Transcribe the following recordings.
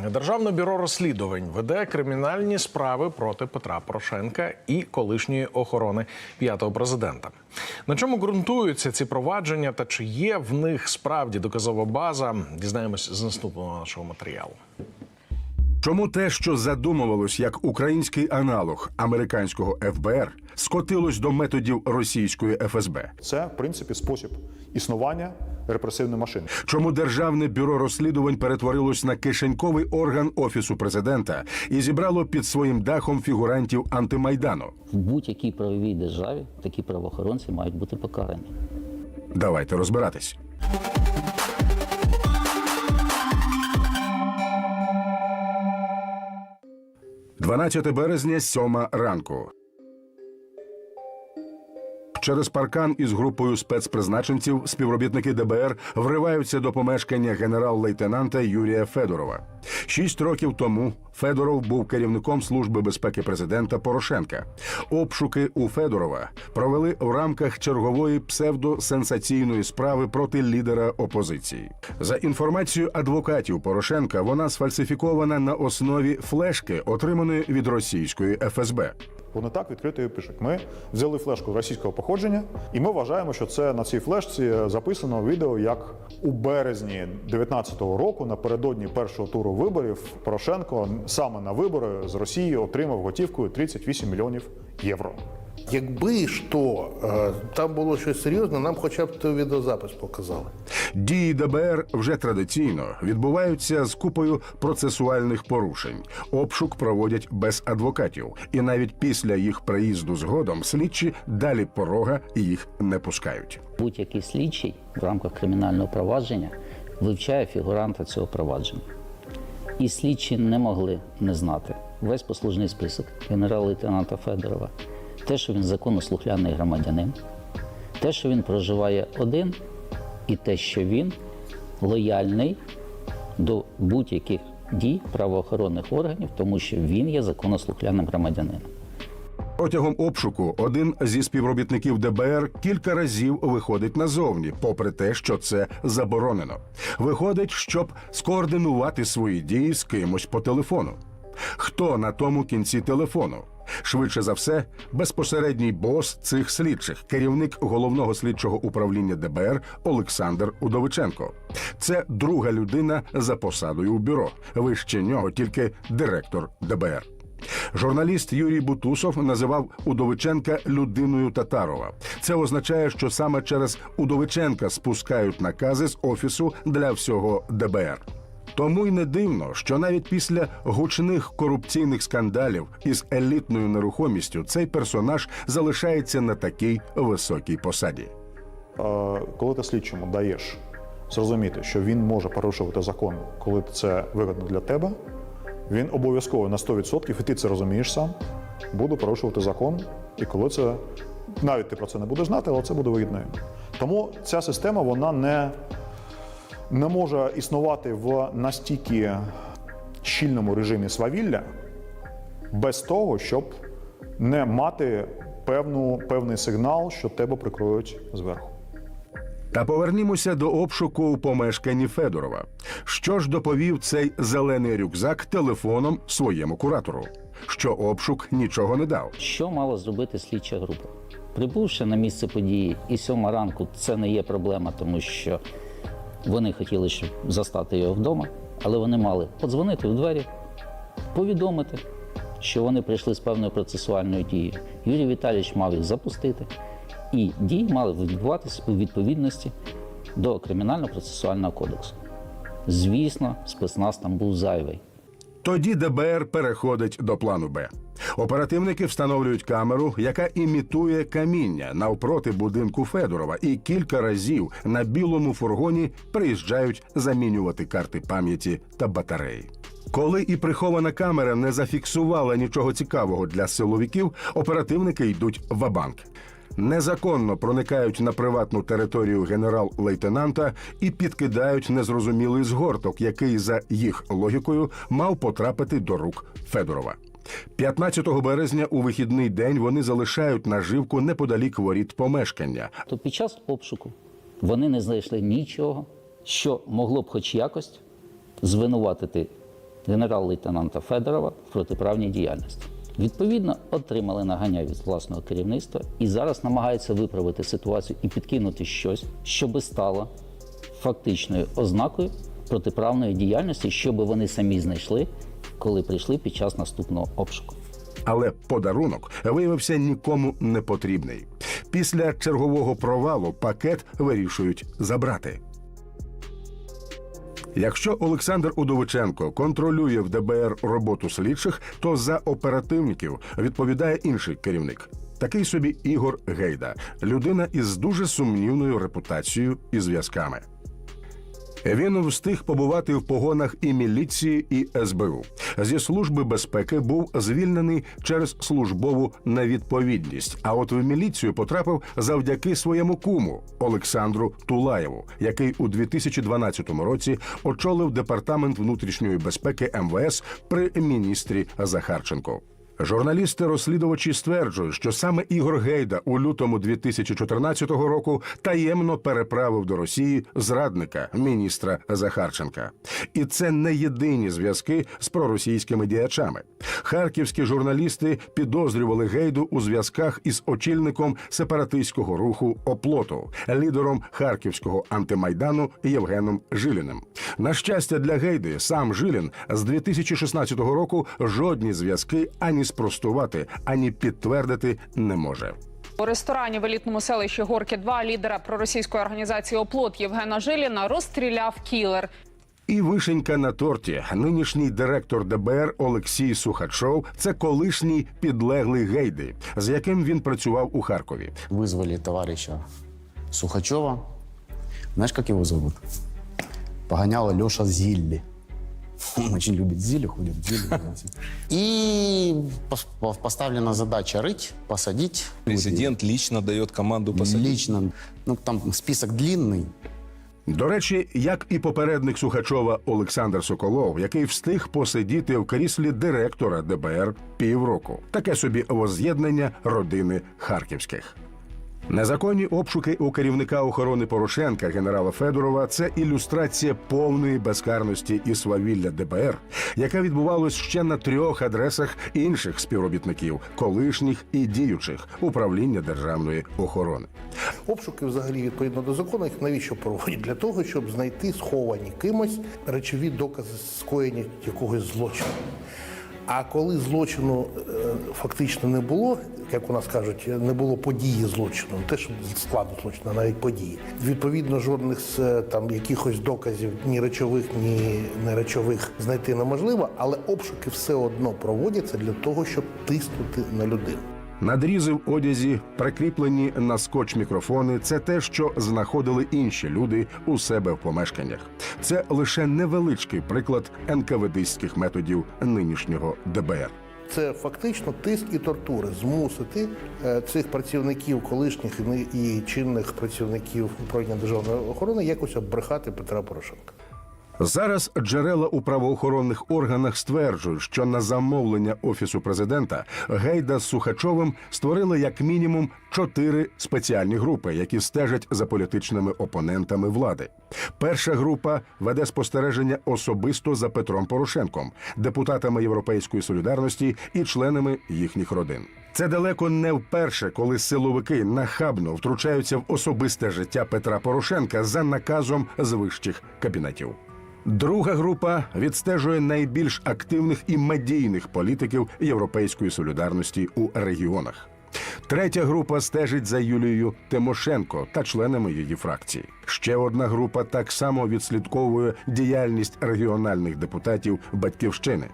Державне бюро розслідувань веде кримінальні справи проти Петра Порошенка і колишньої охорони п'ятого президента. На чому ґрунтуються ці провадження та чи є в них справді доказова база? Дізнаємось з наступного нашого матеріалу. Чому те, що задумувалось як український аналог американського ФБР, скотилось до методів російської ФСБ? Це, в принципі, спосіб існування репресивної машини. Чому державне бюро розслідувань перетворилось на кишеньковий орган офісу президента і зібрало під своїм дахом фігурантів антимайдану? В будь-якій правовій державі такі правоохоронці мають бути покарані. Давайте розбиратись. «12 березня, 7 ранку. Через паркан із групою спецпризначенців співробітники ДБР вриваються до помешкання генерал-лейтенанта Юрія Федорова. Шість років тому Федоров був керівником служби безпеки президента Порошенка. Обшуки у Федорова провели в рамках чергової псевдосенсаційної справи проти лідера опозиції. За інформацією адвокатів Порошенка, вона сфальсифікована на основі флешки, отриманої від російської ФСБ. Вони так відкрито і пишуть. Ми взяли флешку російського походження, і ми вважаємо, що це на цій флешці записано відео, як у березні 2019 року, напередодні першого туру виборів, Порошенко саме на вибори з Росії отримав готівкою 38 мільйонів євро. Якби ж то е, там було щось серйозне, нам хоча б той відеозапис показали. Дії ДБР вже традиційно відбуваються з купою процесуальних порушень. Обшук проводять без адвокатів, і навіть після їх приїзду згодом слідчі далі порога їх не пускають. Будь-який слідчий в рамках кримінального провадження вивчає фігуранта цього провадження. І слідчі не могли не знати весь послужний список генерал-лейтенанта Федорова, те, що він законослухляний громадянин, те, що він проживає один, і те, що він лояльний до будь-яких дій правоохоронних органів, тому що він є законослухляним громадянином. Протягом обшуку один зі співробітників ДБР кілька разів виходить назовні, попри те, що це заборонено. Виходить, щоб скоординувати свої дії з кимось по телефону. Хто на тому кінці телефону? Швидше за все, безпосередній бос цих слідчих, керівник головного слідчого управління ДБР Олександр Удовиченко. Це друга людина за посадою у бюро. Вище нього тільки директор ДБР. Журналіст Юрій Бутусов називав Удовиченка людиною Татарова. Це означає, що саме через Удовиченка спускають накази з офісу для всього ДБР. Тому й не дивно, що навіть після гучних корупційних скандалів із елітною нерухомістю цей персонаж залишається на такій високій посаді. Коли ти слідчому даєш зрозуміти, що він може порушувати закон, коли це вигодно для тебе, він обов'язково на 100%, і ти це розумієш сам, буде порушувати закон. І коли це навіть ти про це не будеш знати, але це буде вигідно. Тому ця система вона не, не може існувати в настільки щільному режимі свавілля без того, щоб не мати певну, певний сигнал, що тебе прикроють зверху. Та повернімося до обшуку у помешканні Федорова. Що ж доповів цей зелений рюкзак телефоном своєму куратору? Що обшук нічого не дав. Що мала зробити слідча група? Прибувши на місце події і сьома ранку, це не є проблема, тому що вони хотіли щоб застати його вдома, але вони мали подзвонити в двері, повідомити, що вони прийшли з певною процесуальною дією. Юрій Віталійович мав їх запустити, і дії мали відбуватися у відповідності до Кримінально-процесуального кодексу. Звісно, спецназ там був зайвий. Тоді ДБР переходить до плану Б. Оперативники встановлюють камеру, яка імітує каміння навпроти будинку Федорова, і кілька разів на білому фургоні приїжджають замінювати карти пам'яті та батареї. Коли і прихована камера не зафіксувала нічого цікавого для силовиків, оперативники йдуть в банк Незаконно проникають на приватну територію генерал-лейтенанта і підкидають незрозумілий згорток, який за їх логікою мав потрапити до рук Федорова. 15 березня у вихідний день вони залишають наживку неподалік воріт помешкання. То під час обшуку вони не знайшли нічого, що могло б хоч якось звинуватити генерал-лейтенанта Федорова в протиправній діяльності. Відповідно, отримали нагання від власного керівництва і зараз намагаються виправити ситуацію і підкинути щось, що би стало фактичною ознакою протиправної діяльності, що би вони самі знайшли, коли прийшли під час наступного обшуку. Але подарунок виявився нікому не потрібний. Після чергового провалу пакет вирішують забрати. Якщо Олександр Удовиченко контролює в ДБР роботу слідчих, то за оперативників відповідає інший керівник. Такий собі Ігор Гейда, людина із дуже сумнівною репутацією і зв'язками. Він встиг побувати в погонах і міліції, і СБУ. Зі служби безпеки був звільнений через службову невідповідність. А от в міліцію потрапив завдяки своєму куму Олександру Тулаєву, який у 2012 році очолив департамент внутрішньої безпеки МВС при міністрі Захарченко. Журналісти-розслідувачі стверджують, що саме Ігор Гейда у лютому 2014 року таємно переправив до Росії зрадника міністра Захарченка. І це не єдині зв'язки з проросійськими діячами. Харківські журналісти підозрювали Гейду у зв'язках із очільником сепаратистського руху Оплоту, лідером харківського антимайдану Євгеном Жиліним. На щастя для Гейди, сам Жилін з 2016 року жодні зв'язки ані спростувати, ані підтвердити не може. У ресторані в елітному селищі Горки 2 лідера проросійської організації Оплот Євгена Жиліна розстріляв кілер. І вишенька на торті. Нинішній директор ДБР Олексій Сухачов це колишній підлеглий Гейди, з яким він працював у Харкові. Вызвали товарища Сухачева. Знаешь, как его зовут? Погоняла Леша Зилли. Он очень любит Зилли, ходит в Зилли. И по- поставлена задача рыть, посадить. Президент лично дает команду посадить. Лично. Ну, там список длинный. До речі, як і попередник Сухачова Олександр Соколов, який встиг посидіти в кріслі директора ДБР півроку. Таке собі воз'єднання родини Харківських. Незаконні обшуки у керівника охорони Порошенка генерала Федорова це ілюстрація повної безкарності і свавілля ДБР, яка відбувалась ще на трьох адресах інших співробітників, колишніх і діючих управління державної охорони. Обшуки взагалі відповідно до закону їх навіщо проводять? Для того, щоб знайти сховані кимось речові докази скоєння якогось злочину. А коли злочину е, фактично не було, як у нас кажуть, не було події злочину, не те, що складу злочину, а навіть події. Відповідно, жодних е, там якихось доказів ні речових, ні неречових знайти неможливо, але обшуки все одно проводяться для того, щоб тиснути на людину. Надрізи в одязі, прикріплені на скотч мікрофони це те, що знаходили інші люди у себе в помешканнях. Це лише невеличкий приклад НКВДських методів нинішнього ДБР. Це фактично тиск і тортури змусити е, цих працівників, колишніх і і чинних працівників управління державної охорони якось оббрехати Петра Порошенка. Зараз джерела у правоохоронних органах стверджують, що на замовлення офісу президента Гейда з Сухачовим створили як мінімум чотири спеціальні групи, які стежать за політичними опонентами влади. Перша група веде спостереження особисто за Петром Порошенком, депутатами Європейської солідарності і членами їхніх родин. Це далеко не вперше, коли силовики нахабно втручаються в особисте життя Петра Порошенка за наказом з вищих кабінетів. Друга група відстежує найбільш активних і медійних політиків Європейської солідарності у регіонах. Третя група стежить за Юлією Тимошенко та членами її фракції. Ще одна група так само відслідковує діяльність регіональних депутатів Батьківщини.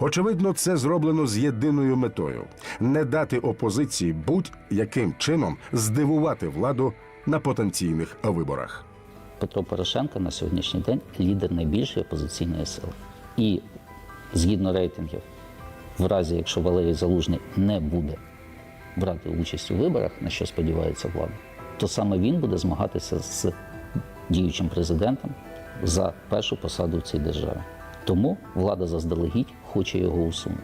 Очевидно, це зроблено з єдиною метою не дати опозиції будь-яким чином здивувати владу на потенційних виборах. Петро Порошенко на сьогоднішній день лідер найбільшої опозиційної сили. І згідно рейтингів, в разі якщо Валерій Залужний не буде брати участь у виборах, на що сподівається влада, то саме він буде змагатися з діючим президентом за першу посаду в цій державі. Тому влада заздалегідь хоче його усунути.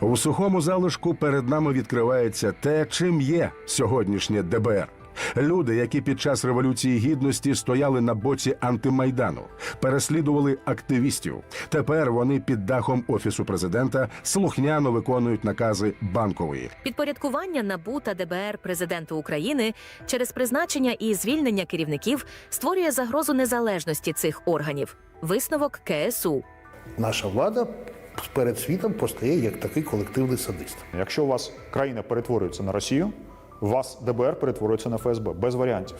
У сухому залишку перед нами відкривається те, чим є сьогоднішнє ДБР. Люди, які під час революції гідності стояли на боці антимайдану, переслідували активістів. Тепер вони під дахом офісу президента слухняно виконують накази банкової. Підпорядкування НАБУ та ДБР президенту України через призначення і звільнення керівників створює загрозу незалежності цих органів. Висновок КСУ. Наша влада перед світом постає як такий колективний садист. Якщо у вас країна перетворюється на Росію, вас ДБР перетворюється на ФСБ без варіантів.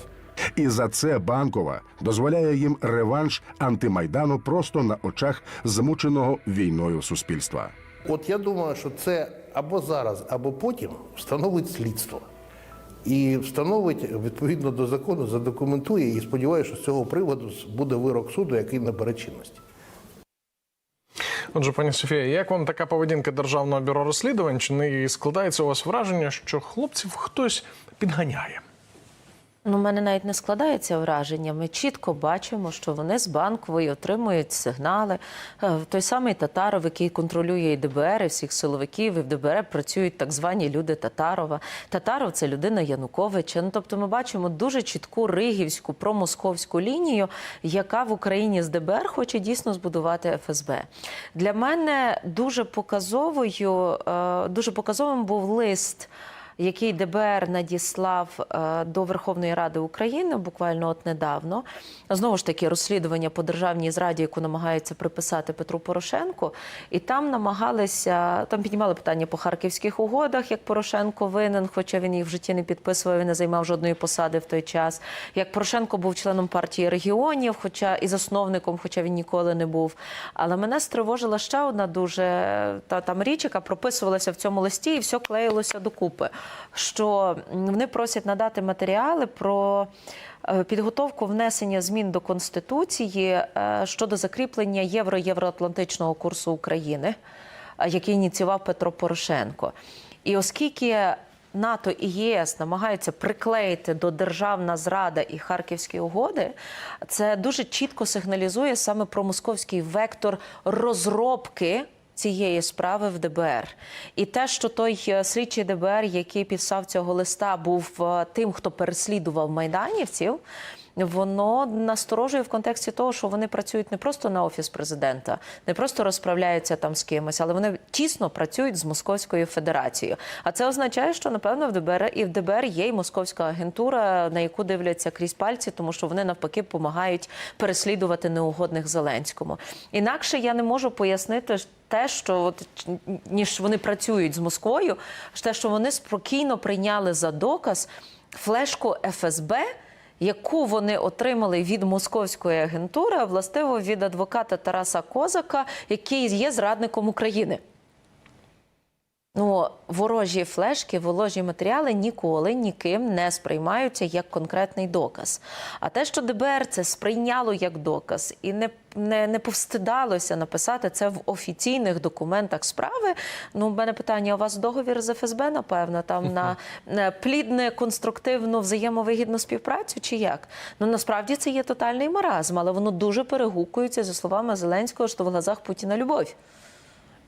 І за це банкова дозволяє їм реванш антимайдану просто на очах змученого війною суспільства. От я думаю, що це або зараз, або потім встановить слідство. І встановить відповідно до закону, задокументує і сподіваюся, що з цього приводу буде вирок суду, який набере чинності. Отже, пані Софія, як вам така поведінка Державного бюро розслідувань? Чи не складається у вас враження, що хлопців хтось підганяє? Ну, у мене навіть не складається враження. Ми чітко бачимо, що вони з банкової отримують сигнали. Е, Той самий Татаров, який контролює і ДБР, і всіх силовиків, і в ДБР працюють так звані люди Татарова. Татаров це людина Януковича. Ну, тобто, ми бачимо дуже чітку ригівську промосковську лінію, яка в Україні з ДБР хоче дійсно збудувати ФСБ. Для мене дуже показовою, е, дуже показовим був лист який ДБР надіслав е, до Верховної Ради України буквально от недавно. Знову ж таки, розслідування по державній зраді, яку намагаються приписати Петру Порошенку, і там намагалися там піднімали питання по харківських угодах, як Порошенко винен, хоча він їх в житті не підписував і не займав жодної посади в той час. Як Порошенко був членом партії регіонів, хоча і засновником, хоча він ніколи не був. Але мене стривожила ще одна дуже та там річ, яка прописувалася в цьому листі, і все клеїлося докупи. Що вони просять надати матеріали про е, підготовку внесення змін до конституції е, щодо закріплення євро-євроатлантичного курсу України, е, який ініціював Петро Порошенко. І оскільки НАТО і ЄС намагаються приклеїти до державна зрада і харківські угоди, це дуже чітко сигналізує саме про московський вектор розробки. Цієї справи в ДБР, і те, що той е, слідчий ДБР, який підстав цього листа, був е, тим, хто переслідував майданівців, воно насторожує в контексті того, що вони працюють не просто на офіс президента, не просто розправляються там з кимось, але вони тісно працюють з Московською Федерацією. А це означає, що напевно в ДБР і в ДБР є й московська агентура, на яку дивляться крізь пальці, тому що вони навпаки допомагають переслідувати неугодних Зеленському. Інакше я не можу пояснити те, що от, ніж вони працюють з Москвою, те, що вони спокійно прийняли за доказ флешку ФСБ яку вони отримали від московської агентури, а властиво від адвоката Тараса Козака, який є зрадником України. Ну, ворожі флешки, ворожі матеріали ніколи ніким не сприймаються як конкретний доказ. А те, що ДБР це сприйняло як доказ і не, не, не повстидалося написати це в офіційних документах справи. Ну, в мене питання: у вас договір з ФСБ, напевно, там на, на плідне, конструктивну, взаємовигідну співпрацю чи як? Ну насправді це є тотальний маразм, але воно дуже перегукується за словами Зеленського, що в глазах Путіна любов.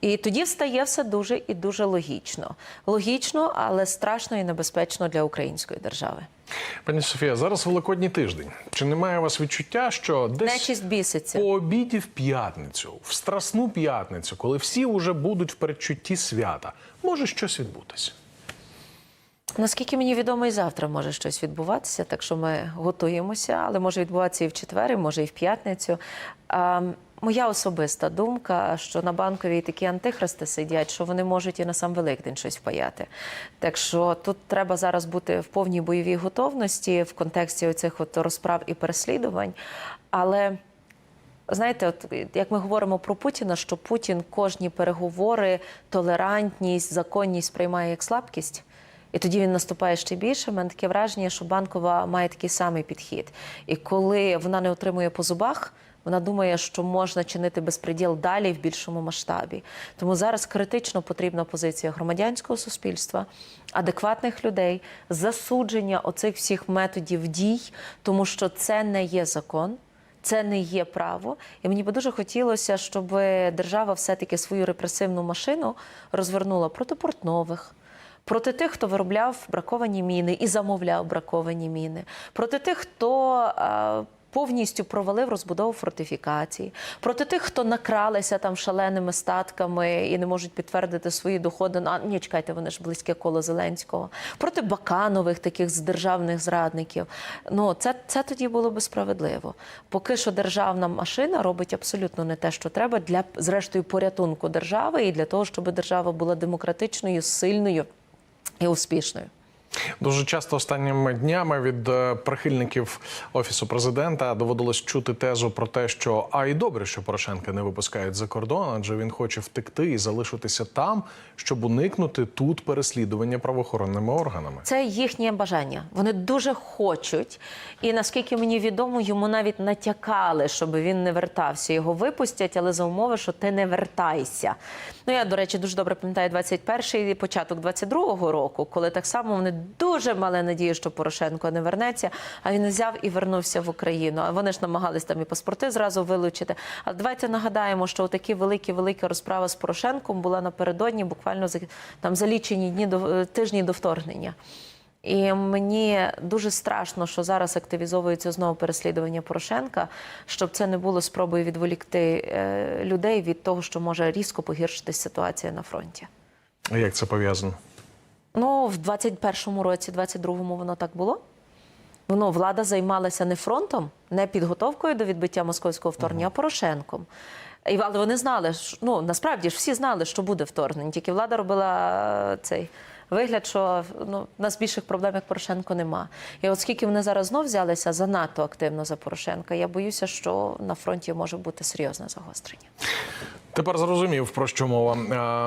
І тоді стає все дуже і дуже логічно. Логічно, але страшно і небезпечно для української держави. Пані Софія, зараз Великодній тиждень. Чи немає у вас відчуття, що десь Нечість біситься. по обіді в п'ятницю, в страсну п'ятницю, коли всі вже будуть в передчутті свята, може щось відбутися? Наскільки мені відомо, і завтра може щось відбуватися, так що ми готуємося, але може відбуватися і в четвер, і може і в п'ятницю. Моя особиста думка, що на банковій такі антихристи сидять, що вони можуть і на сам Великдень щось впаяти. Так що тут треба зараз бути в повній бойовій готовності в контексті оцих от розправ і переслідувань. Але Знаєте, от як ми говоримо про Путіна, що Путін кожні переговори, толерантність, законність сприймає як слабкість. І тоді він наступає ще більше. Мене таке враження, що банкова має такий самий підхід. І коли вона не отримує по зубах, вона думає, що можна чинити безпреділ далі в більшому масштабі. Тому зараз критично потрібна позиція громадянського суспільства, адекватних людей, засудження оцих всіх методів дій, тому що це не є закон. Це не є право, і мені би дуже хотілося, щоб держава все-таки свою репресивну машину розвернула проти портнових, Проти тих, хто виробляв браковані міни і замовляв браковані міни, проти тих, хто е, повністю провалив розбудову фортифікацій, проти тих, хто накралися там шаленими статками і не можуть підтвердити свої доходи. А ні, чекайте, вони ж близьке коло Зеленського, проти Баканових таких з державних зрадників. Ну це, це тоді було би справедливо. Поки що державна машина робить абсолютно не те, що треба для зрештою порятунку держави і для того, щоб держава була демократичною, сильною і успішною. Дуже часто останніми днями від е, прихильників офісу президента доводилось чути тезу про те, що а і добре, що Порошенка не випускають за кордон, адже він хоче втекти і залишитися там, щоб уникнути тут переслідування правоохоронними органами. Це їхнє бажання. Вони дуже хочуть. І наскільки мені відомо, йому навіть натякали, щоб він не вертався. Його випустять, але за умови, що ти не вертайся. Ну я, до речі, дуже добре пам'ятаю 21-й і початок 22-го року, коли так само вони дуже мали надію, що Порошенко не вернеться. А він взяв і вернувся в Україну. А вони ж намагались там і паспорти зразу вилучити. А давайте нагадаємо, що такі великі велика розправа з Порошенком була напередодні, буквально за там за лічені дні до тижні до вторгнення. І мені дуже страшно, що зараз активізовується знову переслідування Порошенка, щоб це не було спробою відволікти е, людей від того, що може різко погіршитись ситуація на фронті. А як це пов'язано? Ну, в 21-му році, 22-му воно так було. Воно влада займалася не фронтом, не підготовкою до відбиття московського вторгнення, а Порошенком. І але вони знали, що- ну насправді ж всі знали, що буде вторгнення. Тільки влада робила цей вигляд, що ну в нас більших проблем як Порошенко нема. І от скільки вони зараз знов взялися занадто активно за Порошенка, я боюся, що на фронті може бути серйозне загострення. Тепер зрозумів про що мова.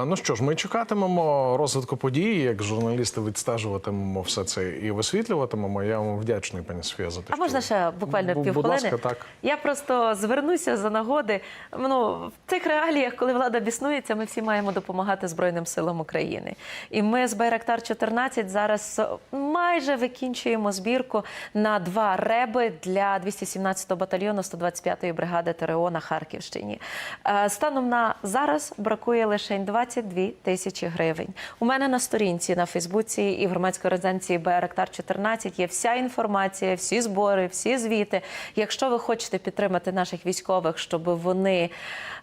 Е, Ну що ж, ми чекатимемо розвитку подій, як журналісти відстежуватимемо все це і висвітлюватимемо. Я вам вдячний, пані Софія, за те, А що можна ще буквально Бу- Будь ласка, так. Я просто звернуся за нагоди. Ну, в цих реаліях, коли влада біснується, ми всі маємо допомагати Збройним силам України. І ми з Байрактар 14 зараз майже викінчуємо збірку на два реби для 217-го батальйону 125-ї бригади ТРО на Харківщині. Е, Станом на зараз бракує лише 22 тисячі гривень. У мене на сторінці на Фейсбуці і в громадській організації Байрактар 14 є вся інформація, всі збори, всі звіти. Якщо ви хочете підтримати наших військових, щоб вони,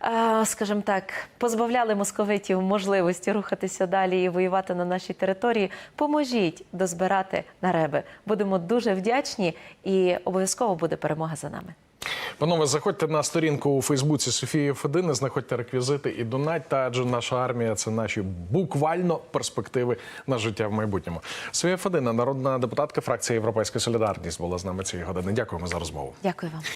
е, скажімо так, позбавляли московитів можливості рухатися далі і воювати на нашій території, поможіть дозбирати на реби. Будемо дуже вдячні і обов'язково буде перемога за нами. Панове, заходьте на сторінку у Фейсбуці Софії Федини, знаходьте реквізити і донатьте, адже наша армія це наші буквально перспективи на життя в майбутньому. Софія Федина, народна депутатка фракції Європейська Солідарність, була з нами цієї години. Дякуємо за розмову. Дякую вам.